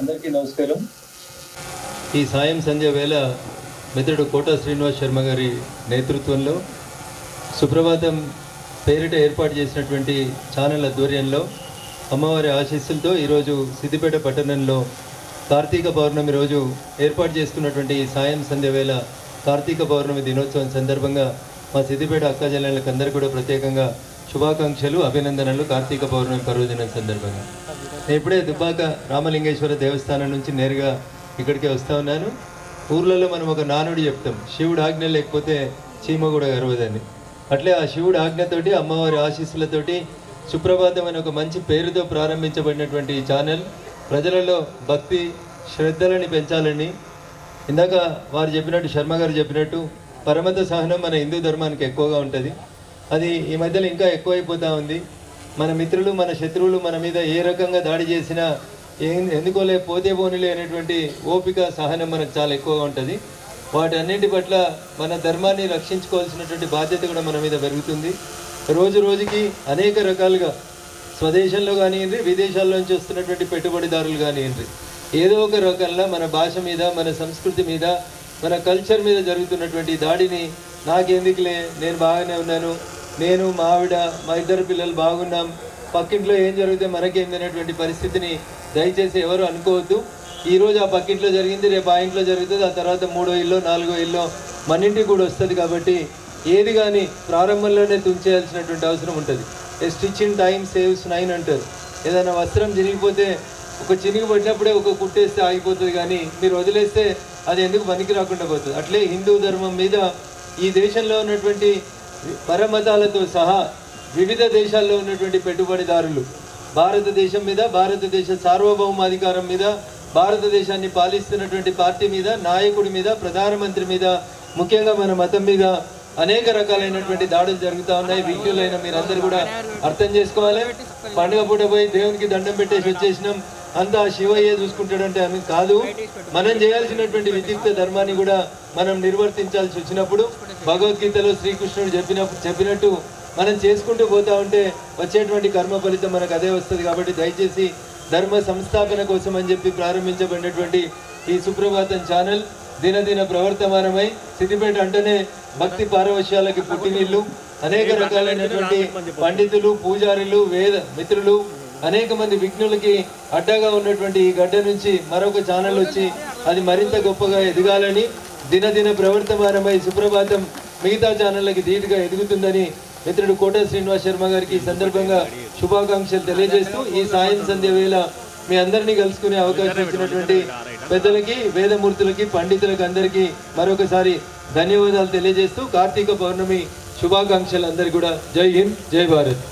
అందరికీ నమస్కారం. ఈ సాయం సంధ్య వేళ మిత్రుడు కోట శ్రీనివాస్ శర్మ గారి నేతృత్వంలో సుప్రభాతం పేరిట ఏర్పాటు చేసినటువంటి ఛానల్ ఆధ్వర్యంలో అమ్మవారి ఆశీస్సులతో ఈరోజు సిద్దిపేట పట్టణంలో కార్తీక పౌర్ణమి రోజు ఏర్పాటు చేసుకున్నటువంటి ఈ సాయం సంధ్య వేళ కార్తీక పౌర్ణమి దినోత్సవం సందర్భంగా మా సిద్దిపేట అక్క చెల్లెళ్ళకి అందరూ కూడా ప్రత్యేకంగా శుభాకాంక్షలు అభినందనలు కార్తీక పౌర్ణమి పర్వదినం సందర్భంగా. నేను ఇప్పుడే దుబ్బాక రామలింగేశ్వర దేవస్థానం నుంచి నేరుగా ఇక్కడికే వస్తూ ఉన్నాను. ఊర్లలో మనం ఒక నానుడు చెప్తాం శివుడు ఆజ్ఞ లేకపోతే చీమ కూడా గర్వదని అట్లే ఆ శివుడు ఆజ్ఞతోటి అమ్మవారి ఆశీస్సులతోటి సుప్రభాతం అనే ఒక మంచి పేరుతో ప్రారంభించబడినటువంటి ఈ ఛానల్. ప్రజలలో భక్తి శ్రద్ధలని పెంచాలని. ఇందాక వారు చెప్పినట్టు శర్మ గారు చెప్పినట్టు పరమత సహనం మన హిందూ ధర్మానికి ఎక్కువగా ఉంటుంది. అది ఈ మధ్యలో ఇంకా ఎక్కువైపోతూ ఉంది. మన మిత్రులు మన శత్రువులు మన మీద ఏ రకంగా దాడి చేసినా ఎందుకోలే పోతే పోనీలే అనేటువంటి ఓపిక సహనం మనకు చాలా ఎక్కువగా ఉంటుంది. వాటన్నింటి పట్ల మన ధర్మాన్ని రక్షించుకోవాల్సినటువంటి బాధ్యత కూడా మన మీద పెరుగుతుంది. రోజు రోజుకి అనేక రకాలుగా స్వదేశంలో కానివ్వండి విదేశాల్లోంచి వస్తున్నటువంటి పెట్టుబడిదారులు కానివ్వండి ఏదో ఒక రకంలో మన భాష మీద మన సంస్కృతి మీద మన కల్చర్ మీద జరుగుతున్నటువంటి దాడిని నాకెందుకులే నేను బాగానే ఉన్నాను నేను మా ఆవిడ మా ఇద్దరు పిల్లలు బాగున్నాం. పక్కింట్లో ఏం జరిగితే మనకేంది అనేటువంటి పరిస్థితిని దయచేసి ఎవరు అనుకోవద్దు. ఈరోజు ఆ పక్కింట్లో జరిగింది రేపు ఆ ఇంట్లో జరుగుతుంది. ఆ తర్వాత మూడో ఇల్లు నాలుగో ఇల్లు మన ఇంటికి కూడా వస్తుంది కాబట్టి ఏది కానీ ప్రారంభంలోనే తుంచేయాల్సినటువంటి అవసరం ఉంటుంది. A stitch in time saves nine అంటారు. ఏదైనా వస్త్రం చిరిగిపోతే ఒక చినిగి పడినప్పుడే ఒక కుట్టేస్తే ఆగిపోతుంది కానీ మీరు వదిలేస్తే అది ఎందుకు పనికి రాకుండా పోతుంది? అట్లే హిందూ ధర్మం మీద ఈ దేశంలో ఉన్నటువంటి పరమతాలతో సహా వివిధ దేశాల్లో ఉన్నటువంటి పెట్టుబడిదారులు భారతదేశం మీద భారతదేశ సార్వభౌమాధికారం మీద భారతదేశాన్ని పాలిస్తున్నటువంటి పార్టీ మీద నాయకుడి మీద ప్రధానమంత్రి మీద ముఖ్యంగా మన మతం మీద అనేక రకాలైనటువంటి దాడులు జరుగుతూ ఉన్నాయి. విజ్ఞులైన మీరందరూ కూడా అర్థం చేసుకోవాలి. పండుగ పూట పోయి దేవునికి దండం పెట్టేసి వచ్చేసినాం. అంతా శివయ్య చూసుకుంటాడంటే అని కాదు. మనం చేయాల్సినటువంటి విద్యుక్త ధర్మాన్ని కూడా మనం నిర్వర్తించాల్సి వచ్చినప్పుడు భగవద్గీతలో శ్రీకృష్ణుడు చెప్పినప్పుడు చెప్పినట్టు మనం చేసుకుంటూ పోతా ఉంటే వచ్చేటువంటి కర్మ ఫలితం మనకు అదే వస్తుంది కాబట్టి దయచేసి ధర్మ సంస్థాపన కోసం అని చెప్పి ప్రారంభించబడినటువంటి ఈ సుప్రభాతం ఛానల్ దినదిన ప్రవర్తమానమై సిద్దిపేట అంటేనే భక్తి పారవశ్యాలకి పుట్టినీళ్ళు అనేక రకాలైనటువంటి పండితులు పూజారులు వేద మిత్రులు అనేక మంది విఘ్నులకి అడ్డగా ఉన్నటువంటి ఈ గడ్డ నుంచి మరొక ఛానల్ వచ్చి అది మరింత గొప్పగా ఎదగాలని దినదిన ప్రవర్తమానమై సుప్రభాతం మిగతా ఛానళ్ళకి ధీటుగా ఎదుగుతుందని మిత్రుడు కోట శ్రీనివాస్ శర్మ గారికి ఈ సందర్భంగా శుభాకాంక్షలు తెలియజేస్తూ ఈ సాయం సంధ్య వేళ మీ అందరినీ కలుసుకునే అవకాశం ఇచ్చినటువంటి పెద్దలకి వేదమూర్తులకి పండితులకి అందరికీ మరొకసారి ధన్యవాదాలు తెలియజేస్తూ కార్తీక పౌర్ణమి శుభాకాంక్షలు అందరికీ కూడా. జై హింద్ జై భారత్.